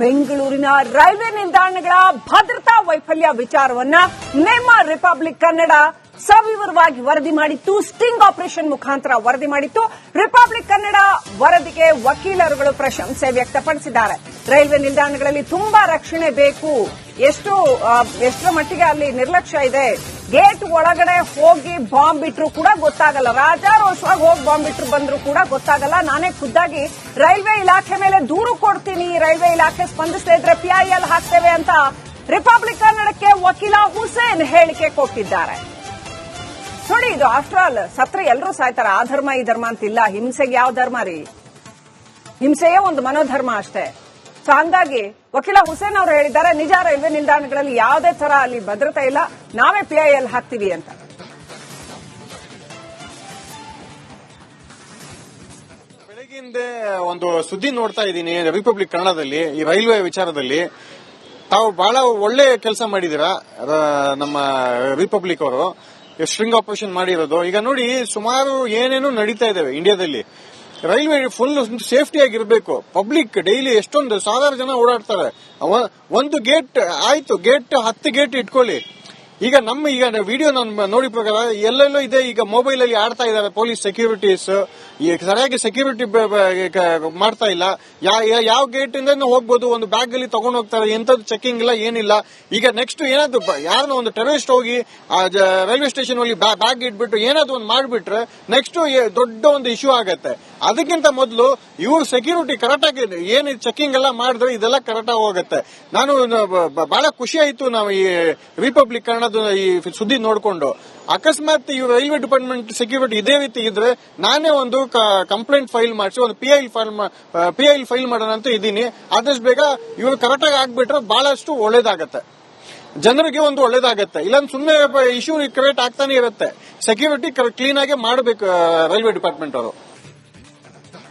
ಬೆಂಗಳೂರಿನ ರೈಲ್ವೆ ನಿಲ್ದಾಣಗಳ ಭದ್ರತಾ ವೈಫಲ್ಯ ವಿಚಾರವನ್ನ ನಿಮ್ಮ ರಿಪಬ್ಲಿಕ್ ಕನ್ನಡ ಸವಿವರವಾಗಿ ವರದಿ ಮಾಡಿತ್ತು. ಸ್ಟಿಂಗ್ ಆಪರೇಷನ್ ಮುಖಾಂತರ ವರದಿ ಮಾಡಿತ್ತು. ರಿಪಬ್ಲಿಕ್ ಕನ್ನಡ ವರದಿಗೆ ವಕೀಲರುಗಳು ಪ್ರಶಂಸೆ ವ್ಯಕ್ತಪಡಿಸಿದ್ದಾರೆ. ರೈಲ್ವೆ ನಿಲ್ದಾಣಗಳಲ್ಲಿ ತುಂಬಾ ರಕ್ಷಣೆ ಬೇಕು. ಎಷ್ಟು ಎಷ್ಟರ ಮಟ್ಟಿಗೆ ಅಲ್ಲಿ ನಿರ್ಲಕ್ಷ್ಯ ಇದೆ. ಗೇಟ್ ಒಳಗಡೆ ಹೋಗಿ ಬಾಂಬ್ ಇಟ್ರು ಕೂಡ ಗೊತ್ತಾಗಲ್ಲ. ರಾಜಾರೋಷವಾಗಿ ಹೋಗಿ ಬಾಂಬ್ ಇಟ್ರು ಬಂದ್ರು ಕೂಡ ಗೊತ್ತಾಗಲ್ಲ. ನಾನೇ ಖುದ್ದಾಗಿ ರೈಲ್ವೆ ಇಲಾಖೆ ಮೇಲೆ ದೂರು ಕೊಡ್ತೀನಿ. ರೈಲ್ವೆ ಇಲಾಖೆ ಸ್ಪಂದಿಸದೇ ಇದ್ರೆ ಪಿಐಎಲ್ ಹಾಕ್ತೇವೆ ಅಂತ ರಿಪಬ್ಲಿಕ್ ಕನ್ನಡಕ್ಕೆ ವಕೀಲ ಹುಸೇನ್ ಹೇಳಿಕೆ ಕೊಟ್ಟಿದ್ದಾರೆ. ನೋಡಿ ಇದು ಆಫ್ಟರ್ ಆಲ್ ಸತ್ರ ಎಲ್ಲರೂ ಸಾಯ್ತಾರ. ಆ ಧರ್ಮ, ಈ ಧರ್ಮ ಅಂತಿಲ್ಲ. ಹಿಂಸೆಗೆ ಯಾವ ಧರ್ಮ ರೀ? ಹಿಂಸೆಯೇ ಒಂದು ಮನೋಧರ್ಮ ಅಷ್ಟೇ. ಸೊ ಹಂಗಾಗಿ ವಕೀಲ ಹುಸೇನ್ ಅವರು ಹೇಳಿದ್ದಾರೆ, ನಿಜ ರೈಲ್ವೆ ನಿಲ್ದಾಣಗಳಲ್ಲಿ ಯಾವುದೇ ತರ ಅಲ್ಲಿ ಭದ್ರತೆ ಇಲ್ಲ. ನಾವೇ ಪಿಐಎಲ್ ಹಾಕ್ತೀವಿ ಅಂತ. ಬೆಳಗಿಂದೆ ಒಂದು ಸುದ್ದಿ ನೋಡ್ತಾ ಇದ್ದೀನಿ ರಿಪಬ್ಲಿಕ್ ಕನ್ನಡದಲ್ಲಿ, ಈ ರೈಲ್ವೆ ವಿಚಾರದಲ್ಲಿ. ತಾವು ಬಹಳ ಒಳ್ಳೆ ಕೆಲಸ ಮಾಡಿದೀರಾ ನಮ್ಮ ರಿಪಬ್ಲಿಕ್ ಅವರು? ಸ್ಟ್ರಿಂಗ್ ಆಪರೇಷನ್ ಮಾಡಿರೋದು? ಈಗ ನೋಡಿ, ಸುಮಾರು ಏನೇನು ನಡೀತಾ ಇದಾವೆ ಇಂಡಿಯಾದಲ್ಲಿ ರೈಲ್ವೆ ಫುಲ್ ಸೇಫ್ಟಿ ಆಗಿರ್ಬೇಕು. ಪಬ್ಲಿಕ್ ಡೈಲಿ ಎಷ್ಟೊಂದು ಸಾವಿರ ಜನ ಓಡಾಡ್ತಾರೆ. ಒಂದು ಗೇಟ್, ಆಯ್ತು, ಗೇಟ್ ಹತ್ತು ಗೇಟ್ ಇಟ್ಕೊಳ್ಳಿ. ಈಗ ನಮ್ಮ ಈಗ ವಿಡಿಯೋ ನಾನು ನೋಡಿ ಪ್ರಕಾರ ಎಲ್ಲೆಲ್ಲೋ ಇದೆ, ಈಗ ಮೊಬೈಲ್ ಅಲ್ಲಿ ಆಡ್ತಾ ಇದ್ದಾರೆ ಪೊಲೀಸ್ ಸೆಕ್ಯೂರಿಟೀಸ್ ಸರಿಯಾಗಿ ಸೆಕ್ಯೂರಿಟಿ ಮಾಡ್ತಾ ಇಲ್ಲ. ಯಾವ ಗೇಟ್ ಇಂದ ಹೋಗ್ಬೋದು, ಒಂದು ಬ್ಯಾಗ್ ಅಲ್ಲಿ ತಗೊಂಡು ಹೋಗ್ತಾರೆ, ಎಂತದ್ದು ಚೆಕಿಂಗ್ ಇಲ್ಲ, ಏನಿಲ್ಲ. ಈಗ ನೆಕ್ಸ್ಟ್ ಏನಾದ್ರು ಯಾರನ್ನ ಒಂದು ಟೆರರಿಸ್ಟ್ ಹೋಗಿ ರೈಲ್ವೆ ಸ್ಟೇಷನ್ ಅಲ್ಲಿ ಬ್ಯಾಗ್ ಇಟ್ಬಿಟ್ಟು ಏನಾದ್ರು ಒಂದು ಮಾಡ್ಬಿಟ್ರೆ ನೆಕ್ಸ್ಟ್ ದೊಡ್ಡ ಒಂದು ಇಶ್ಯೂ ಆಗತ್ತೆ. ಅದಕ್ಕಿಂತ ಮೊದಲು ಇವ್ರು ಸೆಕ್ಯೂರಿಟಿ ಕರೆಕ್ಟ್ ಆಗಿ ಏನ್ ಚೆಕಿಂಗ್ ಎಲ್ಲ ಮಾಡಿದ್ರೆ ಇದೆಲ್ಲ ಕರೆಕ್ಟ್ ಆಗಿ ಹೋಗುತ್ತೆ. ನಾನು ಬಹಳ ಖುಷಿ ಆಯ್ತು ನಾವು ಈ ರಿಪಬ್ಲಿಕ್ ಕನ್ನಡದ ಈ ಸುದ್ದಿ ನೋಡ್ಕೊಂಡು. ಅಕಸ್ಮಾತ್ ಈ ರೈಲ್ವೆ ಡಿಪಾರ್ಟ್ಮೆಂಟ್ ಸೆಕ್ಯೂರಿಟಿ ಇದೇ ರೀತಿ ಇದ್ರೆ ನಾನೇ ಒಂದು ಕಂಪ್ಲೇಂಟ್ ಫೈಲ್ ಮಾಡಿಸಿ, ಒಂದು P I P I file ಮಾಡೋಣ ಅಂತ ಇದ್ದೀನಿ. ಆದಷ್ಟು ಬೇಗ ಇವರು ಕರೆಕ್ಟ್ ಆಗಿ ಆಗ್ಬಿಟ್ರೆ ಬಹಳಷ್ಟು ಒಳ್ಳೇದಾಗತ್ತೆ. ಜನರಿಗೆ ಒಂದು ಒಳ್ಳೇದಾಗತ್ತೆ. ಇಲ್ಲಾಂದ್ರೆ ಸುಮ್ಮನೆ ಇಶ್ಯೂ ಕ್ರಿಯೇಟ್ ಆಗ್ತಾನೆ ಇರುತ್ತೆ. ಸೆಕ್ಯೂರಿಟಿ ಕ್ಲೀನ್ ಆಗಿ ಮಾಡಬೇಕು ರೈಲ್ವೆ ಡಿಪಾರ್ಟ್ಮೆಂಟ್ ಅವರು.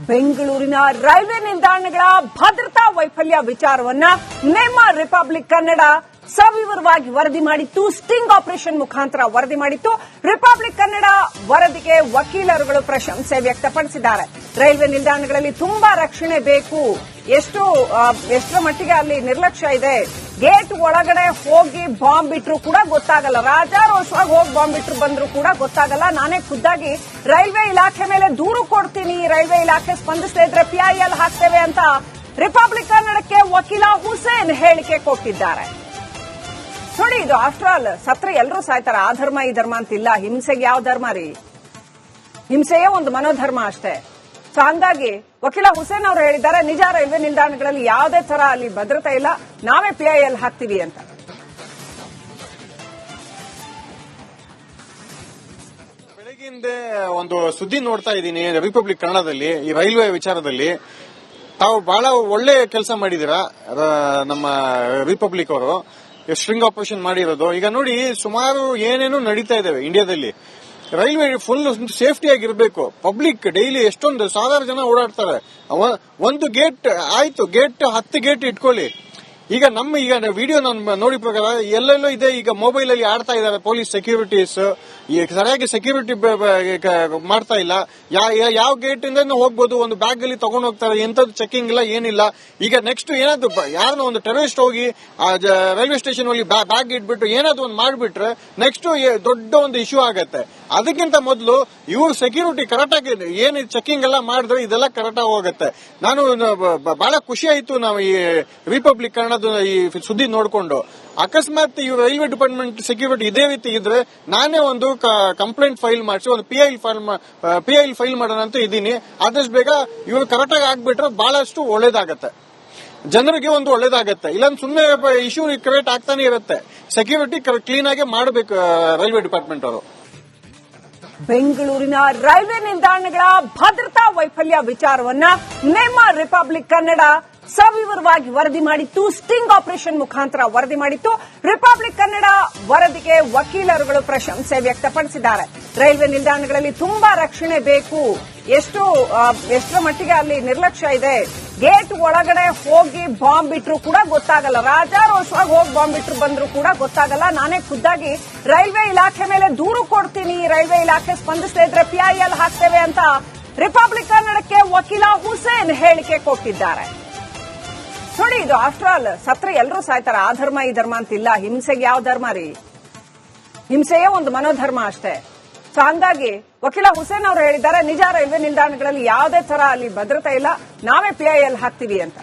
ಬೆಂಗಳೂರಿನ ರೈಲ್ವೆ ನಿಲ್ದಾಣಗಳ ಭದ್ರತಾ ವೈಫಲ್ಯ ವಿಚಾರವನ್ನ ನೇಮ ರಿಪಬ್ಲಿಕ್ ಕನ್ನಡ ಸವಿವರವಾಗಿ ವರದಿ ಮಾಡಿತ್ತು. ಸ್ಟಿಂಗ್ ಆಪರೇಷನ್ ಮುಖಾಂತರ ವರದಿ ಮಾಡಿತ್ತು. ರಿಪಬ್ಲಿಕ್ ಕನ್ನಡ ವರದಿಗೆ ವಕೀಲರುಗಳು ಪ್ರಶಂಸೆ ವ್ಯಕ್ತಪಡಿಸಿದ್ದಾರೆ. ರೈಲ್ವೆ ನಿಲ್ದಾಣಗಳಲ್ಲಿ ತುಂಬಾ ರಕ್ಷಣೆ ಬೇಕು. ಎಷ್ಟು ಎಷ್ಟರ ಮಟ್ಟಿಗೆ ಅಲ್ಲಿ ನಿರ್ಲಕ್ಷ್ಯ ಇದೆ. ಗೇಟ್ ಒಳಗಡೆ ಹೋಗಿ ಬಾಂಬ್ ಬಿಟ್ರೂ ಕೂಡ ಗೊತ್ತಾಗಲ್ಲ. ರಾಜಾರೋಷವಾಗಿ ಹೋಗಿ ಬಾಂಬ್ ಇಟ್ಟರು ಬಂದ್ರು ಕೂಡ ಗೊತ್ತಾಗಲ್ಲ. ನಾನೇ ಖುದ್ದಾಗಿ ರೈಲ್ವೆ ಇಲಾಖೆ ಮೇಲೆ ದೂರು ಕೊಡ್ತೀನಿ. ರೈಲ್ವೆ ಇಲಾಖೆ ಸ್ಪಂದಿಸದೇ ಇದ್ರೆ ಪಿಐಎಲ್ ಹಾಕ್ತೇವೆ ಅಂತ ರಿಪಬ್ಲಿಕ್ ಕನ್ನಡಕ್ಕೆ ವಕೀಲ ಹುಸೇನ್ ಹೇಳಿಕೆ ಕೊಟ್ಟಿದ್ದಾರೆ. ನೋಡಿ ಇದು ಆಫ್ಟರ್ ಆಲ್ ಸತ್ರ ಎಲ್ಲರೂ ಸಾಯ್ತಾರ, ಆ ಧರ್ಮ ಈ ಧರ್ಮ ಅಂತಿಲ್ಲ. ಹಿಂಸೆಗೆ ಯಾವ ಧರ್ಮ ರೀ? ಹಿಂಸೆಯೇ ಒಂದು ಮನೋಧರ್ಮ ಅಷ್ಟೇ. ಸೊ ಹಂಗಾಗಿ ವಕೀಲ ಹುಸೇನ್ ಅವರು ಹೇಳಿದ್ದಾರೆ, ನಿಜ ರೈಲ್ವೆ ನಿಲ್ದಾಣಗಳಲ್ಲಿ ಯಾವುದೇ ತರ ಅಲ್ಲಿ ಭದ್ರತೆ ಇಲ್ಲ. ನಾವೇ ಪಿಐಎಲ್ ಹಾಕ್ತೀವಿ ಅಂತ. ಬೆಳಗಿಂದೆ ಒಂದು ಸುದ್ದಿ ನೋಡ್ತಾ ಇದ್ದೀನಿ ರಿಪಬ್ಲಿಕ್ ಕನ್ನಡದಲ್ಲಿ, ಈ ರೈಲ್ವೆ ವಿಚಾರದಲ್ಲಿ. ತಾವು ಬಹಳ ಒಳ್ಳೆ ಕೆಲಸ ಮಾಡಿದೀರ ನಮ್ಮ ರಿಪಬ್ಲಿಕ್ ಅವರು. ಸ್ಟ್ರಿಂಗ್ ಆಪರೇಷನ್ ಮಾಡಿರೋದು, ಈಗ ನೋಡಿ ಸುಮಾರು ಏನೇನು ನಡೀತಾ ಇದಾವೆ ಇಂಡಿಯಾದಲ್ಲಿ ರೈಲ್ವೆ ಫುಲ್ ಸೇಫ್ಟಿ ಆಗಿರಬೇಕು. ಪಬ್ಲಿಕ್ ಡೈಲಿ ಎಷ್ಟೊಂದು ಸಾವಿರ ಜನ ಓಡಾಡ್ತಾರೆ. ಒಂದು ಗೇಟ್ ಆಯ್ತು ಗೇಟ್ ಹತ್ತು ಗೇಟ್ ಇಟ್ಕೊಳ್ಳಿ. ಈಗ ನಮ್ಮ ಈಗ ವಿಡಿಯೋ ನಾನು ನೋಡಿ ಪ್ರಕಾರ ಎಲ್ಲೆಲ್ಲೋ ಇದೆ, ಈಗ ಮೊಬೈಲ್ ಅಲ್ಲಿ ಆಡ್ತಾ ಇದ್ದಾರೆ ಪೊಲೀಸ್ ಸೆಕ್ಯೂರಿಟೀಸ್ ಸರಿಯಾಗಿ ಸೆಕ್ಯೂರಿಟಿ ಮಾಡ್ತಾ ಇಲ್ಲ. ಯಾವ ಗೇಟ್ ಇಂದ ಹೋಗ್ಬೋದು, ಒಂದು ಬ್ಯಾಗ್ ಅಲ್ಲಿ ತಗೊಂಡು ಹೋಗ್ತಾರೆ, ಎಂತದ್ದು ಚೆಕಿಂಗ್ ಇಲ್ಲ, ಏನಿಲ್ಲ. ಈಗ ನೆಕ್ಸ್ಟ್ ಏನಾದ್ರು ಯಾರನ್ನ ಒಂದು ಟೆರರಿಸ್ಟ್ ಹೋಗಿ ರೈಲ್ವೆ ಸ್ಟೇಷನ್ ಅಲ್ಲಿ ಬ್ಯಾಗ್ ಇಟ್ಬಿಟ್ಟು ಏನಾದ್ರು ಒಂದು ಮಾಡ್ಬಿಟ್ರೆ ನೆಕ್ಸ್ಟ್ ದೊಡ್ಡ ಒಂದು ಇಶ್ಯೂ ಆಗತ್ತೆ. ಅದಕ್ಕಿಂತ ಮೊದಲು ಇವ್ರು ಸೆಕ್ಯೂರಿಟಿ ಕರೆಕ್ಟ್ ಆಗಿ ಏನ್ ಚೆಕಿಂಗ್ ಎಲ್ಲ ಮಾಡಿದ್ರೆ ಇದೆಲ್ಲ ಕರೆಕ್ಟ್ ಆಗಿ ಹೋಗುತ್ತೆ. ನಾನು ಬಹಳ ಖುಷಿ ಆಯ್ತು ನಾವು ಈ ರಿಪಬ್ಲಿಕ್ ಕನ್ನಡದ ಈ ಸುದ್ದಿ ನೋಡ್ಕೊಂಡು. ಅಕಸ್ಮಾತ್ ಈ ರೈಲ್ವೆ ಡಿಪಾರ್ಟ್ಮೆಂಟ್ ಸೆಕ್ಯೂರಿಟಿ ಇದೇ ರೀತಿ ಇದ್ರೆ ನಾನೇ ಒಂದು ಕಂಪ್ಲೇಂಟ್ ಫೈಲ್ ಮಾಡಿಸಿ, ಒಂದು P I P I file ಮಾಡೋಣ ಅಂತ ಇದ್ದೀನಿ. ಆದಷ್ಟು ಬೇಗ ಇವರು ಕರೆಕ್ಟ್ ಆಗಿ ಆಗ್ಬಿಟ್ರೆ ಬಹಳಷ್ಟು ಒಳ್ಳೇದಾಗತ್ತೆ. ಜನರಿಗೆ ಒಂದು ಒಳ್ಳೇದಾಗತ್ತೆ. ಇಲ್ಲಾಂದ್ರೆ ಸುಮ್ಮನೆ ಇಶ್ಯೂ ಕ್ರಿಯೇಟ್ ಆಗ್ತಾನೆ ಇರುತ್ತೆ. ಸೆಕ್ಯೂರಿಟಿ ಕ್ಲೀನ್ ಆಗಿ ಮಾಡಬೇಕು ರೈಲ್ವೆ ಡಿಪಾರ್ಟ್ಮೆಂಟ್ ಅವರು. ಬೆಂಗಳೂರಿನ ರೈಲ್ವೆ ನಿಲ್ದಾಣಗಳ ಭದ್ರತಾ ವೈಫಲ್ಯ ವಿಚಾರವನ್ನ ನೇಮ ರಿಪಬ್ಲಿಕ್ ಕನ್ನಡ ಸವಿವರವಾಗಿ ವರದಿ ಮಾಡಿತ್ತು. ಸ್ಟಿಂಗ್ ಆಪರೇಷನ್ ಮುಖಾಂತರ ವರದಿ ಮಾಡಿತ್ತು. ರಿಪಬ್ಲಿಕ್ ಕನ್ನಡ ವರದಿಗೆ ವಕೀಲರುಗಳು ಪ್ರಶಂಸೆ ವ್ಯಕ್ತಪಡಿಸಿದ್ದಾರೆ. ರೈಲ್ವೆ ನಿಲ್ದಾಣಗಳಲ್ಲಿ ತುಂಬಾ ರಕ್ಷಣೆ ಬೇಕು. ಎಷ್ಟು ಎಷ್ಟರ ಮಟ್ಟಿಗೆ ಅಲ್ಲಿ ನಿರ್ಲಕ್ಷ್ಯ ಇದೆ. ಗೇಟ್ ಒಳಗಡೆ ಹೋಗಿ ಬಾಂಬ್ ಬಿಟ್ರೂ ಕೂಡ ಗೊತ್ತಾಗಲ್ಲ. ರಾಜಾರೋಷವಾಗಿ ಹೋಗಿ ಬಾಂಬ್ ಇಟ್ಟರು ಬಂದ್ರು ಕೂಡ ಗೊತ್ತಾಗಲ್ಲ. ನಾನೇ ಖುದ್ದಾಗಿ ರೈಲ್ವೆ ಇಲಾಖೆ ಮೇಲೆ ದೂರು ಕೊಡ್ತೀನಿ. ರೈಲ್ವೆ ಇಲಾಖೆ ಸ್ಪಂದಿಸದೇ ಇದ್ರೆ ಪಿಐಎಲ್ ಹಾಕ್ತೇವೆ ಅಂತ ರಿಪಬ್ಲಿಕ್ ಕನ್ನಡಕ್ಕೆ ವಕೀಲ ಹುಸೇನ್ ಹೇಳಿಕೆ ಕೊಟ್ಟಿದ್ದಾರೆ. ನೋಡಿ ಇದು ಆಫ್ಟರ್ ಆಲ್ ಸತ್ರ ಎಲ್ಲರೂ ಸಾಯ್ತಾರ, ಆ ಧರ್ಮ ಈ ಧರ್ಮ ಅಂತಿಲ್ಲ. ಹಿಂಸೆಗೆ ಯಾವ ಧರ್ಮ ರೀ? ಹಿಂಸೆಯೇ ಒಂದು ಮನೋಧರ್ಮ ಅಷ್ಟೇ. ಸೊ ಹಂಗಾಗಿ ವಕೀಲ ಹುಸೇನ್ ಅವರು ಹೇಳಿದ್ದಾರೆ, ನಿಜ ರೈಲ್ವೆ ನಿಲ್ದಾಣಗಳಲ್ಲಿ ಯಾವುದೇ ತರ ಅಲ್ಲಿ ಭದ್ರತೆ ಇಲ್ಲ. ನಾವೇ ಪಿಐಎಲ್ ಹಾಕ್ತೀವಿ ಅಂತ.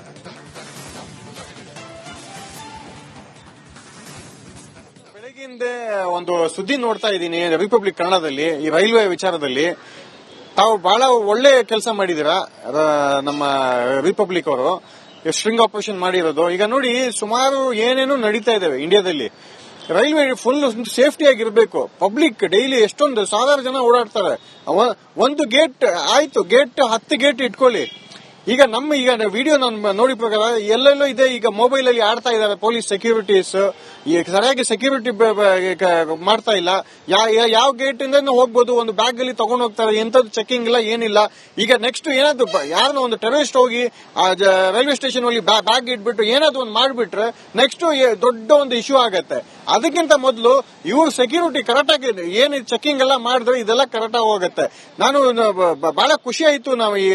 ಬೆಳಗಿಂದೆ ಒಂದು ಸುದ್ದಿ ನೋಡ್ತಾ ಇದ್ದೀನಿ ರಿಪಬ್ಲಿಕ್ ಕನ್ನಡದಲ್ಲಿ, ಈ ರೈಲ್ವೆ ವಿಚಾರದಲ್ಲಿ. ತಾವು ಬಹಳ ಒಳ್ಳೆ ಕೆಲಸ ಮಾಡಿದೀರ ನಮ್ಮ ರಿಪಬ್ಲಿಕ್ ಅವರು. ಸ್ಟ್ರಿಂಗ್ ಆಪರೇಷನ್ ಮಾಡಿರೋದು, ಈಗ ನೋಡಿ ಸುಮಾರು ಏನೇನು ನಡೀತಾ ಇದಾವೆ ಇಂಡಿಯಾದಲ್ಲಿ ರೈಲ್ವೆ ಫುಲ್ ಸೇಫ್ಟಿ ಆಗಿರಬೇಕು. ಪಬ್ಲಿಕ್ ಡೈಲಿ ಎಷ್ಟೊಂದು ಸಾವಿರ ಜನ ಓಡಾಡ್ತಾರೆ. ಒಂದು ಗೇಟ್ ಆಯ್ತು ಗೇಟ್ ಹತ್ತು ಗೇಟ್ ಇಟ್ಕೊಳ್ಳಿ. ಈಗ ನಮ್ಮ ಈಗ ವಿಡಿಯೋ ನಾನು ನೋಡಿ ಪ್ರಕಾರ ಎಲ್ಲೆಲ್ಲೋ ಇದೆ, ಈಗ ಮೊಬೈಲ್ ಅಲ್ಲಿ ಆಡ್ತಾ ಇದ್ದಾರೆ ಪೊಲೀಸ್ ಸೆಕ್ಯೂರಿಟೀಸ್ ಸರಿಯಾಗಿ ಸೆಕ್ಯೂರಿಟಿ ಮಾಡ್ತಾ ಇಲ್ಲ. ಯಾವ ಗೇಟ್ ಇಂದ ಹೋಗ್ಬೋದು, ಒಂದು ಬ್ಯಾಗ್ ಅಲ್ಲಿ ತಗೊಂಡು ಹೋಗ್ತಾರೆ, ಎಂತದ್ದು ಚೆಕಿಂಗ್ ಇಲ್ಲ, ಏನಿಲ್ಲ. ಈಗ ನೆಕ್ಸ್ಟ್ ಏನಾದ್ರು ಯಾರನ್ನ ಒಂದು ಟೆರರಿಸ್ಟ್ ಹೋಗಿ ರೈಲ್ವೆ ಸ್ಟೇಷನ್ ಅಲ್ಲಿ ಬ್ಯಾಗ್ ಇಟ್ಬಿಟ್ಟು ಏನಾದ್ರು ಒಂದು ಮಾಡ್ಬಿಟ್ರೆ ನೆಕ್ಸ್ಟ್ ದೊಡ್ಡ ಒಂದು ಇಶ್ಯೂ ಆಗತ್ತೆ. ಅದಕ್ಕಿಂತ ಮೊದಲು ಇವ್ರು ಸೆಕ್ಯೂರಿಟಿ ಕರೆಕ್ಟ್ ಆಗಿ ಏನ್ ಚೆಕಿಂಗ್ ಎಲ್ಲ ಮಾಡಿದ್ರೆ ಇದೆಲ್ಲ ಕರೆಕ್ಟ್ ಆಗಿ ಹೋಗುತ್ತೆ. ನಾನು ಬಹಳ ಖುಷಿ ಆಯ್ತು ನಾವು ಈ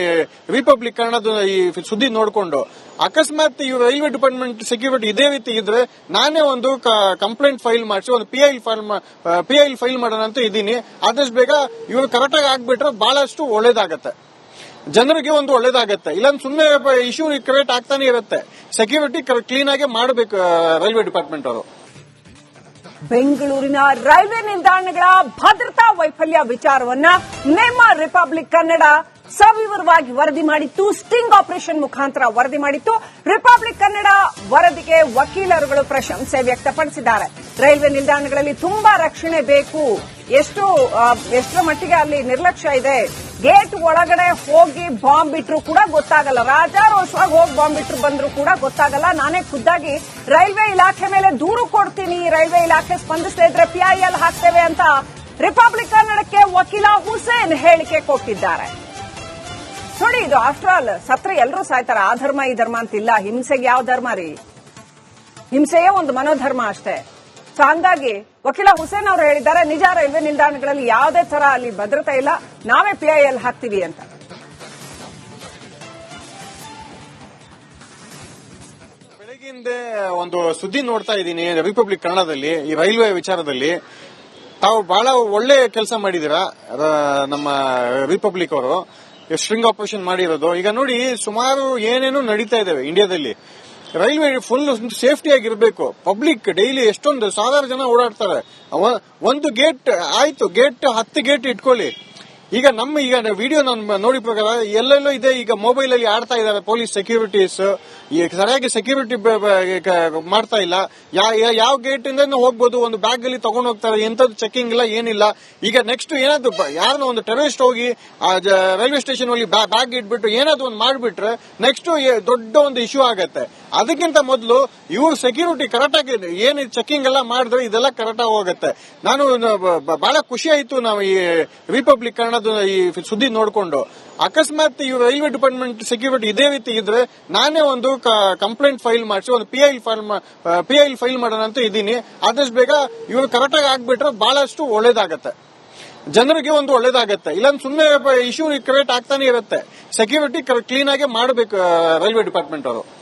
ರಿಪಬ್ಲಿಕ್ ಕನ್ನಡದ ಈ ಸುದ್ದಿ ನೋಡ್ಕೊಂಡು. ಅಕಸ್ಮಾತ್ ಈ ರೈಲ್ವೆ ಡಿಪಾರ್ಟ್ಮೆಂಟ್ ಸೆಕ್ಯೂರಿಟಿ ಇದೇ ರೀತಿ ಇದ್ರೆ ನಾನೇ ಒಂದು ಕಂಪ್ಲೇಂಟ್ ಫೈಲ್ ಮಾಡಿಸಿ, ಒಂದು P I P I file ಮಾಡೋಣ ಅಂತ ಇದ್ದೀನಿ. ಆದಷ್ಟು ಬೇಗ ಇವರು ಕರೆಕ್ಟ್ ಆಗಿ ಆಗ್ಬಿಟ್ರೆ ಬಹಳಷ್ಟು ಒಳ್ಳೇದಾಗತ್ತೆ. ಜನರಿಗೆ ಒಂದು ಒಳ್ಳೇದಾಗತ್ತೆ. ಇಲ್ಲಾಂದ್ರೆ ಸುಮ್ಮನೆ ಇಶ್ಯೂ ಕ್ರಿಯೇಟ್ ಆಗ್ತಾನೆ ಇರುತ್ತೆ. ಸೆಕ್ಯೂರಿಟಿ ಕ್ಲೀನ್ ಆಗಿ ಮಾಡಬೇಕು ರೈಲ್ವೆ ಡಿಪಾರ್ಟ್ಮೆಂಟ್ ಅವರು. ಬೆಂಗಳೂರಿನ ರೈಲ್ವೆ ನಿಲ್ದಾಣಗಳ ಭದ್ರತಾ ವೈಫಲ್ಯ ವಿಚಾರವನ್ನ ನಿಮ್ಮ ರಿಪಬ್ಲಿಕ್ ಕನ್ನಡ ಸವಿವರವಾಗಿ ವರದಿ ಮಾಡಿತ್ತು. ಸ್ಟಿಂಗ್ ಆಪರೇಷನ್ ಮುಖಾಂತರ ವರದಿ ಮಾಡಿತ್ತು. ರಿಪಬ್ಲಿಕ್ ಕನ್ನಡ ವರದಿಗೆ ವಕೀಲರುಗಳು ಪ್ರಶಂಸೆ ವ್ಯಕ್ತಪಡಿಸಿದ್ದಾರೆ. ರೈಲ್ವೆ ನಿಲ್ದಾಣಗಳಲ್ಲಿ ತುಂಬಾ ರಕ್ಷಣೆ ಬೇಕು. ಎಷ್ಟು ಎಷ್ಟರ ಮಟ್ಟಿಗೆ ಅಲ್ಲಿ ನಿರ್ಲಕ್ಷ್ಯ ಇದೆ. ಗೇಟ್ ಒಳಗಡೆ ಹೋಗಿ ಬಾಂಬ್ ಬಿಟ್ರೂ ಕೂಡ ಗೊತ್ತಾಗಲ್ಲ. ರಾಜಾರೋಷವಾಗಿ ಹೋಗಿ ಬಾಂಬ್ ಇಟ್ಟರು ಬಂದ್ರು ಕೂಡ ಗೊತ್ತಾಗಲ್ಲ. ನಾನೇ ಖುದ್ದಾಗಿ ರೈಲ್ವೆ ಇಲಾಖೆ ಮೇಲೆ ದೂರು ಕೊಡ್ತೀನಿ. ರೈಲ್ವೆ ಇಲಾಖೆ ಸ್ಪಂದಿಸದೇ ಇದ್ರೆ ಪಿಐಎಲ್ ಹಾಕ್ತೇವೆ ಅಂತ ರಿಪಬ್ಲಿಕ್ ಕನ್ನಡಕ್ಕೆ ವಕೀಲ ಹುಸೇನ್ ಹೇಳಿಕೆ ಕೊಟ್ಟಿದ್ದಾರೆ. ನೋಡಿ ಇದು ಆಫ್ಟರ್ ಆಲ್ ಸತ್ರ ಎಲ್ಲರೂ ಸಾಯ್ತಾರ, ಆ ಧರ್ಮ ಈ ಧರ್ಮ ಅಂತಿಲ್ಲ. ಹಿಂಸೆಗೆ ಯಾವ ಧರ್ಮ ರೀ? ಹಿಂಸೆಯೇ ಒಂದು ಮನೋಧರ್ಮ ಅಷ್ಟೇ. ಸೊ ಹಂಗಾಗಿ ವಕೀಲ ಹುಸೇನ್ ಅವರು ಹೇಳಿದ್ದಾರೆ, ನಿಜ ರೈಲ್ವೆ ನಿಲ್ದಾಣಗಳಲ್ಲಿ ಯಾವುದೇ ತರ ಅಲ್ಲಿ ಭದ್ರತೆ ಇಲ್ಲ. ನಾವೇ ಪಿಐಎಲ್ ಹಾಕ್ತೀವಿ ಅಂತ. ಬೆಳಗಿಂದೆ ಒಂದು ಸುದ್ದಿ ನೋಡ್ತಾ ಇದ್ದೀನಿ ರಿಪಬ್ಲಿಕ್ ಕನ್ನಡದಲ್ಲಿ, ಈ ರೈಲ್ವೆ ವಿಚಾರದಲ್ಲಿ. ತಾವು ಬಹಳ ಒಳ್ಳೆ ಕೆಲಸ ಮಾಡಿದೀರ ನಮ್ಮ ರಿಪಬ್ಲಿಕ್ ಅವರು. ಸ್ಟ್ರಿಂಗ್ ಆಪರೇಷನ್ ಮಾಡಿರೋದು, ಈಗ ನೋಡಿ ಸುಮಾರು ಏನೇನು ನಡೀತಾ ಇದಾವೆ ಇಂಡಿಯಾದಲ್ಲಿ ರೈಲ್ವೆ ಫುಲ್ ಸೇಫ್ಟಿ ಆಗಿರಬೇಕು. ಪಬ್ಲಿಕ್ ಡೈಲಿ ಎಷ್ಟೊಂದು ಸಾವಿರ ಜನ ಓಡಾಡ್ತಾರೆ. ಒಂದು ಗೇಟ್ ಆಯ್ತು ಗೇಟ್ ಹತ್ತು ಗೇಟ್ ಇಟ್ಕೊಳ್ಳಿ. ಈಗ ನಮ್ಮ ಈಗ ವಿಡಿಯೋ ನಾನು ನೋಡಿ ಪ್ರಕಾರ ಎಲ್ಲೆಲ್ಲೋ ಇದೆ, ಈಗ ಮೊಬೈಲ್ ಅಲ್ಲಿ ಆಡ್ತಾ ಇದ್ದಾರೆ ಪೊಲೀಸ್ ಸೆಕ್ಯೂರಿಟೀಸ್ ಸರಿಯಾಗಿ ಸೆಕ್ಯೂರಿಟಿ ಮಾಡ್ತಾ ಇಲ್ಲ. ಯಾವ ಗೇಟ್ ಇಂದ ಹೋಗ್ಬೋದು, ಒಂದು ಬ್ಯಾಗ್ ಅಲ್ಲಿ ತಗೊಂಡು ಹೋಗ್ತಾರೆ, ಎಂತದ್ದು ಚೆಕಿಂಗ್ ಇಲ್ಲ, ಏನಿಲ್ಲ. ಈಗ ನೆಕ್ಸ್ಟ್ ಏನಾದ್ರು ಯಾರನ್ನ ಒಂದು ಟೆರರಿಸ್ಟ್ ಹೋಗಿ ರೈಲ್ವೆ ಸ್ಟೇಷನ್ ಅಲ್ಲಿ ಬ್ಯಾಗ್ ಇಟ್ಬಿಟ್ಟು ಏನಾದ್ರು ಒಂದು ಮಾಡ್ಬಿಟ್ರೆ ನೆಕ್ಸ್ಟ್ ದೊಡ್ಡ ಒಂದು ಇಶ್ಯೂ ಆಗತ್ತೆ. ಅದಕ್ಕಿಂತ ಮೊದಲು ಇವ್ರು ಸೆಕ್ಯೂರಿಟಿ ಕರೆಕ್ಟ್ ಆಗಿ ಏನ್ ಚೆಕಿಂಗ್ ಎಲ್ಲ ಮಾಡಿದ್ರೆ ಇದೆಲ್ಲ ಕರೆಕ್ಟ್ ಆಗಿ ಹೋಗುತ್ತೆ. ನಾನು ಬಹಳ ಖುಷಿ ಆಯ್ತು ನಾವು ಈ ರಿಪಬ್ಲಿಕ್ ಕನ್ನಡದ ಈ ಸುದ್ದಿ ನೋಡ್ಕೊಂಡು. ಅಕಸ್ಮಾತ್ ಈ ರೈಲ್ವೆ ಡಿಪಾರ್ಟ್ಮೆಂಟ್ ಸೆಕ್ಯೂರಿಟಿ ಇದೇ ರೀತಿ ಇದ್ರೆ ನಾನೇ ಒಂದು ಕಂಪ್ಲೇಂಟ್ ಫೈಲ್ ಮಾಡಿಸಿ, ಒಂದು P I P I file ಮಾಡೋಣ ಅಂತ ಇದ್ದೀನಿ. ಆದಷ್ಟು ಬೇಗ ಇವರು ಕರೆಕ್ಟ್ ಆಗಿ ಆಗ್ಬಿಟ್ರೆ ಬಹಳಷ್ಟು ಒಳ್ಳೇದಾಗತ್ತೆ. ಜನರಿಗೆ ಒಂದು ಒಳ್ಳೇದಾಗತ್ತೆ. ಇಲ್ಲಾಂದ್ರೆ ಸುಮ್ಮನೆ ಇಶ್ಯೂ ಕ್ರಿಯೇಟ್ ಆಗ್ತಾನೆ ಇರುತ್ತೆ. ಸೆಕ್ಯೂರಿಟಿ ಕ್ಲೀನ್ ಆಗಿ ಮಾಡಬೇಕು ರೈಲ್ವೆ ಡಿಪಾರ್ಟ್ಮೆಂಟ್ ಅವರು.